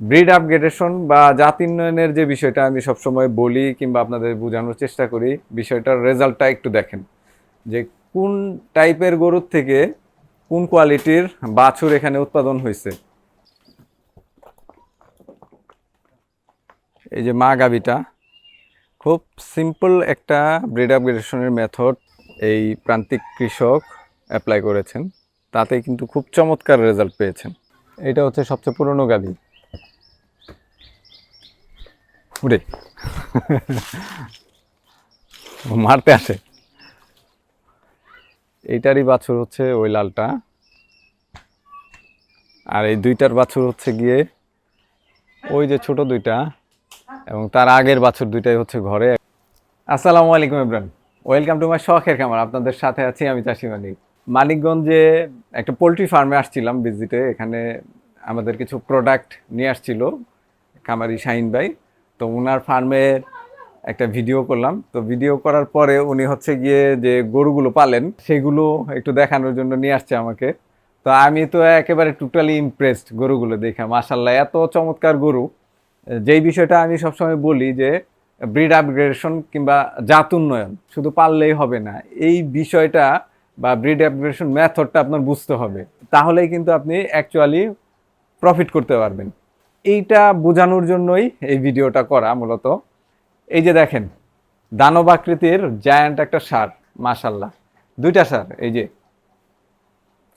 Breed upgradation বা জাতি উন্নয়নের যে বিষয়টা আমি সবসময় বলি কিংবা আপনাদের বোঝানোর চেষ্টা করি, বিষয়টার রেজাল্টটা একটু দেখেন। যে কোন টাইপের গরুর থেকে কোন কোয়ালিটির বাছুর এখানে উৎপাদন হয়েছে? এই যে মা গাবিটা খুব সিম্পল একটা ব্রিড আপগ্রেডেশনের মেথড এই প্রান্তিক কৃষক অ্যাপ্লাই করেছেন। তাতে কিন্তু খুব চমৎকার রেজাল্ট পেয়েছেন। এটা হচ্ছে সবচেয়ে পুরনো গাবি উড়ে মারতে আসে। এইটারই বাছুর হচ্ছে ওই লালটা। আর এই দুইটার বাছুর হচ্ছে গিয়ে ওই যে ছোট দুইটা এবং তার আগের বাছুর দুইটাই হচ্ছে ঘরে। আসসালামু আলাইকুম ইব্রান ওয়েলকাম টু মাই শখের খামার। আপনাদের সাথে আছি আমি চাষি মালিক মানিকগঞ্জে একটা পোলট্রি ফার্মে আসছিলাম ভিজিটে এখানে আমাদের কিছু প্রোডাক্ট নিয়ে আসছিল খামারি শাহিন ভাই। তো ওনার ফার্মের একটা ভিডিও করলাম। তো ভিডিও করার পরে উনি হচ্ছে গিয়ে যে গরুগুলো পালেন, সেগুলো একটু দেখানোর জন্য নিয়ে আসছে আমাকে। তো আমি তো একেবারে টোটালি ইমপ্রেসড গরুগুলো দেখে। মাসাল্লাহ এত চমৎকার গরু। যেই বিষয়টা আমি সবসময় বলি যে ব্রিড আপগ্রেডেশন কিংবা জাত উন্নয়ন, শুধু পারলেই হবে না, এই বিষয়টা বা ব্রিড আপগ্রেডেশন মেথডটা আপনার বুঝতে হবে। তাহলেই কিন্তু আপনি অ্যাকচুয়ালি প্রফিট করতে পারবেন। এইটা বোঝানোর জন্যই এই ভিডিওটা করা মূলত। এই যে দেখেন, দানব আকৃতির জায়ান্ট একটা সার মাশাল্লাহ দুইটা সার, এই যে।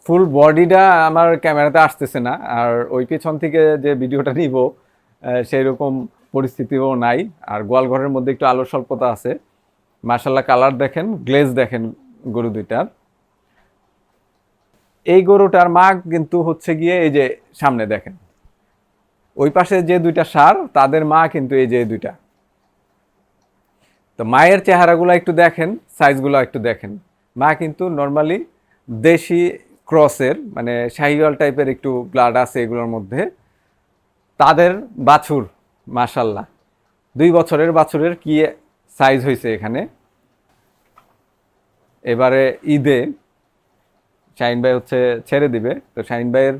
ফুল বডিটা আমার ক্যামেরাতে আসতেছে না, আর ওই পেছন থেকে যে ভিডিওটা নিব সেই রকম পরিস্থিতিও নাই। আর গোয়ালঘরের মধ্যে একটু আলো স্বল্পতা আছে। মার্শাল্লাহ কালার দেখেন গ্লেজ দেখেন গরু দুইটার। এই গরুটার মা কিন্তু হচ্ছে গিয়ে এই যে সামনে দেখেন। ওই পাশে যে দুইটা সার, তাদের মা কিন্তু এই যে দুইটা। তো মায়ের চেহারাগুলো একটু দেখেন, সাইজগুলো একটু দেখেন। মা কিন্তু নর্মালি দেশি ক্রসের মানে শাহিওয়াল টাইপের একটু ব্লাড আছে এগুলোর মধ্যে। তাদের বাছুর মাশাল্লাহ দুই বছরের বাছুরের কি সাইজ হয়েছে এখানে? এবারে ঈদে শাহিন ভাই হচ্ছে ছেড়ে দিবে। তো শাহিন ভাইয়ের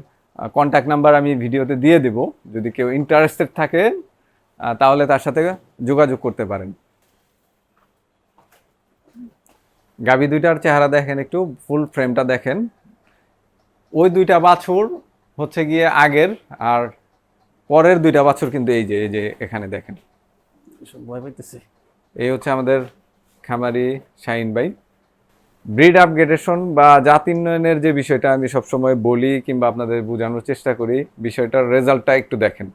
কন্ট্যাক্ট নাম্বার আমি ভিডিওতে দিয়ে দেব। যদি কেউ ইন্টারেস্টেড থাকে তাহলে তার সাথে যোগাযোগ করতে পারেন। গাবি দুইটার চেহারা দেখেন একটু ফুল ফ্রেমটা দেখেন। ওই দুইটা বাছুর হচ্ছে গিয়ে আগের আর পরের দুইটা বাছুর কিন্তু এই যে এই যে এখানে দেখেন। ভয় পাইতেছে। এই হচ্ছে আমাদের খামারি শাহিন ভাই। ব্রিড আপগ্রেডেশন বা জাতিন্নয়নের যে বিষয়টা আমি সবসময় বলি কিংবা আপনাদের বোঝানোর চেষ্টা করি, বিষয়টার রেজাল্টটা একটু দেখেন।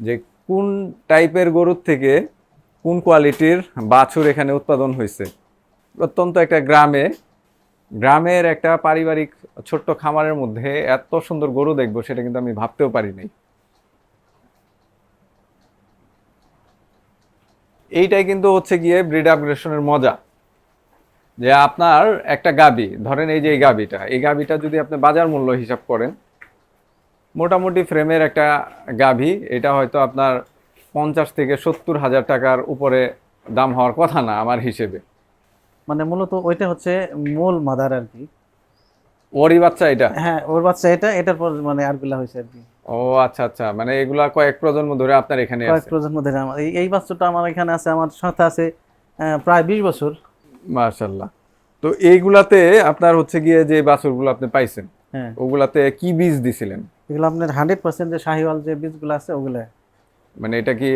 যে কোন টাইপের গরুর থেকে কোন কোয়ালিটির বাছুর এখানে উৎপাদন হয়েছে? অত্যন্ত একটা গ্রামে, গ্রামের একটা পারিবারিক ছোট্ট খামারের মধ্যে এত সুন্দর গরু দেখব সেটা কিন্তু আমি ভাবতেও পারি নাই। এইটাই কিন্তু হচ্ছে গিয়ে ব্রিড আপগ্রেশনের মজা। যে আপনার একটা গাবি ধরেন এই যে এই গাবিটা এই গাবিটা যদি আপনি বাজার মূল্য হিসাব করেন মোটামুটি ফ্রেমের একটা গাভি এটা হয়তো আপনার পঞ্চাশ থেকে সত্তর হাজার টাকার উপরে দাম হওয়ার কথা না আমার হিসেবে। মানে মূলত ওইটা হচ্ছে মূল মাদার আর কি। ওরই বাচ্চা এটা? হ্যাঁ ওর বাচ্চা এটা এটার পর মানে আরগুলা হয়েছে আর কি। ও আচ্ছা আচ্ছা মানে এগুলা কয়েক প্রজন্ম ধরে আপনার এখানে কয়েক প্রজন্ম ধরে আমার এই- বাচ্চাটা আমার এখানে আছে আমার সাথে আছে প্রায় বিশ বছর। মার্শাল্লাহ তো এইগুলাতে আপনার হচ্ছে গিয়ে যে বাছুরগুলো আপনি পাইছেন হ্যাঁ। ওগুলাতে কি বীজ দিছিলেন? এগুলো আপনার হান্ড্রেড পার্সেন্ট যে শাহিওয়াল যে বীজগুলো আছে ওগুলো। মানে এটা কি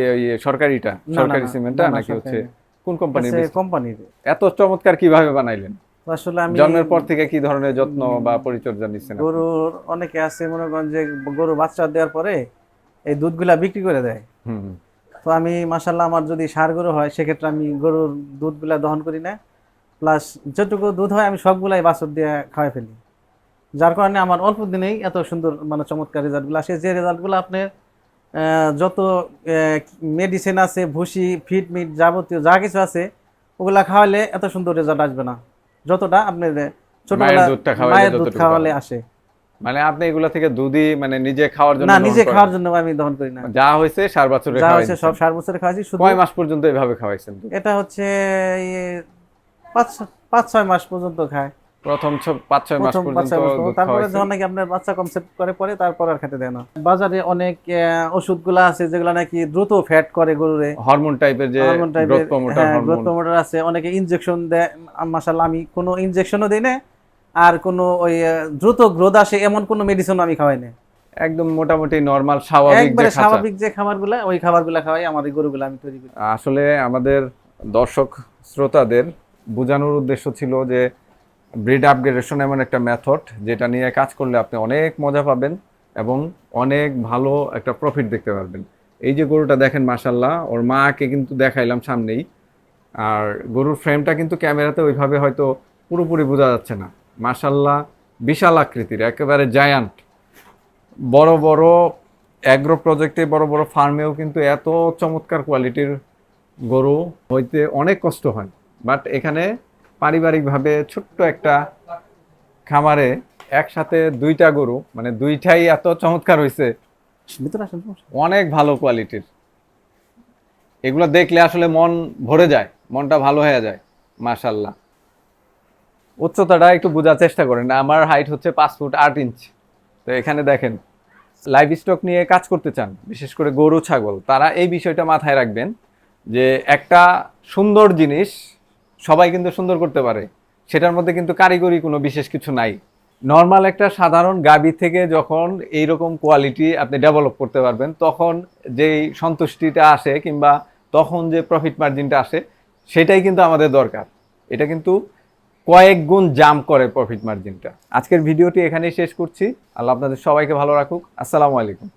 সরকারিটা? সরকারি সিমেন্টটা নাকি হচ্ছে কোন কোম্পানির বীজ? কোম্পানির। এত চমৎকার কীভাবে বানাইলেন? আসলে আমি জন্মের পর থেকে কি ধরনের যত্ন বা পরিচর্যা নিচ্ছেন? গরুর অনেকে আছে মনে করেন যে গরু বাচ্চা দেওয়ার পরে এই দুধগুলা বিক্রি করে দেয়। তো আমি মাসাল্লাহ আমার যদি সার গরু হয় সেক্ষেত্রে আমি গরুর দুধগুলা দহন করি না। প্লাস যেটুকু দুধ হয় আমি সবগুলাই বাছর দিয়ে খাওয়াই ফেলি। যার কারণে আমার অল্প দিনেই এত সুন্দর মানে চমৎকার রেজাল্টগুলো আসে। যে রেজাল্টগুলো আপনার যত মেডিসিন আছে ভুসি ফিট মিট যাবতীয় যা কিছু আছে ওগুলা খাওয়ালে এত সুন্দর রেজাল্ট আসবে না। যতটা আপনার ছোটবেলা মায়ের দুধ খাওয়ালে আসে। মানে আপনি এগুলা থেকে দুধই মানে নিজে খাওয়ার জন্য না নিজে খাওয়ার জন্য আমি দহন করি না। যা হয়েছে সার বছরে যা হয়েছে সব সার বছরে খাওয়াছি শুধু কয় মাস পর্যন্ত এভাবে খাওয়াইছেন এটা হচ্ছে পাঁচ পাঁচ ছয় মাস পর্যন্ত খায়। প্রথম পাঁচ ছয় মাস পর্যন্ত। তারপরে। যখন নাকি আপনার বাচ্চা কনসেপ্ট করে পরে তারপর আর খেতে দেয় না। বাজারে অনেক ওষুধগুলা আছে যেগুলো নাকি দ্রুত ফ্যাট করে গরুরে। হরমোন টাইপের যে হরমোন টাইপের গ্রোথ প্রমোটার আছে। অনেকে ইনজেকশন দেয়। মাশাআল্লাহ আমি কোনো ইনজেকশনও দিই না আর কোনো ওই দ্রুত গ্রোথ আসে এমন কোনো মেডিসিন আমি খাওয়াই না একদম মোটামুটি নর্মাল স্বাভাবিক যে স্বাভাবিক যে খাবারগুলা ওই খাবারগুলা খাওয়াই আমার এই গরুগুলো আমি তৈরি করি। আসলে আমাদের দর্শক শ্রোতাদের বোঝানোর উদ্দেশ্য ছিল যে ব্রিড আপগ্রেডেশন এমন একটা মেথড যেটা নিয়ে কাজ করলে আপনি অনেক মজা পাবেন এবং অনেক ভালো একটা প্রফিট দেখতে পারবেন। এই যে গরুটা দেখেন মাসাল্লাহ ওর মাকে কিন্তু দেখাইলাম সামনেই। আর গরুর ফ্রেমটা কিন্তু ক্যামেরাতে ওইভাবে হয়তো পুরোপুরি বোঝা যাচ্ছে না। মাসাল্লাহ বিশাল আকৃতির, একেবারে জায়ান্ট বড় বড় অ্যাগ্রো প্রজেক্টে বড় বড় ফার্মেও কিন্তু এত চমৎকার কোয়ালিটির গরু হইতে অনেক কষ্ট হয়। বাট এখানে পারিবারিকভাবে ছোট্ট একটা খামারে একসাথে দুইটা গরু মানে দুইটাই এত চমৎকার হয়েছে। অনেক ভালো কোয়ালিটির। এগুলো দেখলে আসলে মন ভরে যায় মনটা ভালো হয়ে যায় মাশাল্লাহ উচ্চতাটা একটু বোঝার চেষ্টা করেন আমার হাইট হচ্ছে পাঁচ ফুট আট ইঞ্চ তো এখানে দেখেন লাইভ স্টক নিয়ে কাজ করতে চান বিশেষ করে গরু ছাগল তারা এই বিষয়টা মাথায় রাখবেন যে একটা সুন্দর জিনিস সবাই কিন্তু সুন্দর করতে পারে। সেটার মধ্যে কিন্তু কারিগরি কোনো বিশেষ কিছু নাই। নর্মাল একটা সাধারণ গাবি থেকে যখন এইরকম কোয়ালিটি আপনি ডেভেলপ করতে পারবেন, তখন যেই সন্তুষ্টিটা আসে কিংবা তখন যে প্রফিট মার্জিনটা আসে, সেটাই কিন্তু আমাদের দরকার। এটা কিন্তু কয়েক গুণ জাম্প করে প্রফিট মার্জিনটা আজকের ভিডিওটি এখানেই শেষ করছি। আল্লাহ আপনাদের সবাইকে ভালো রাখুক। আসসালামু আলাইকুম।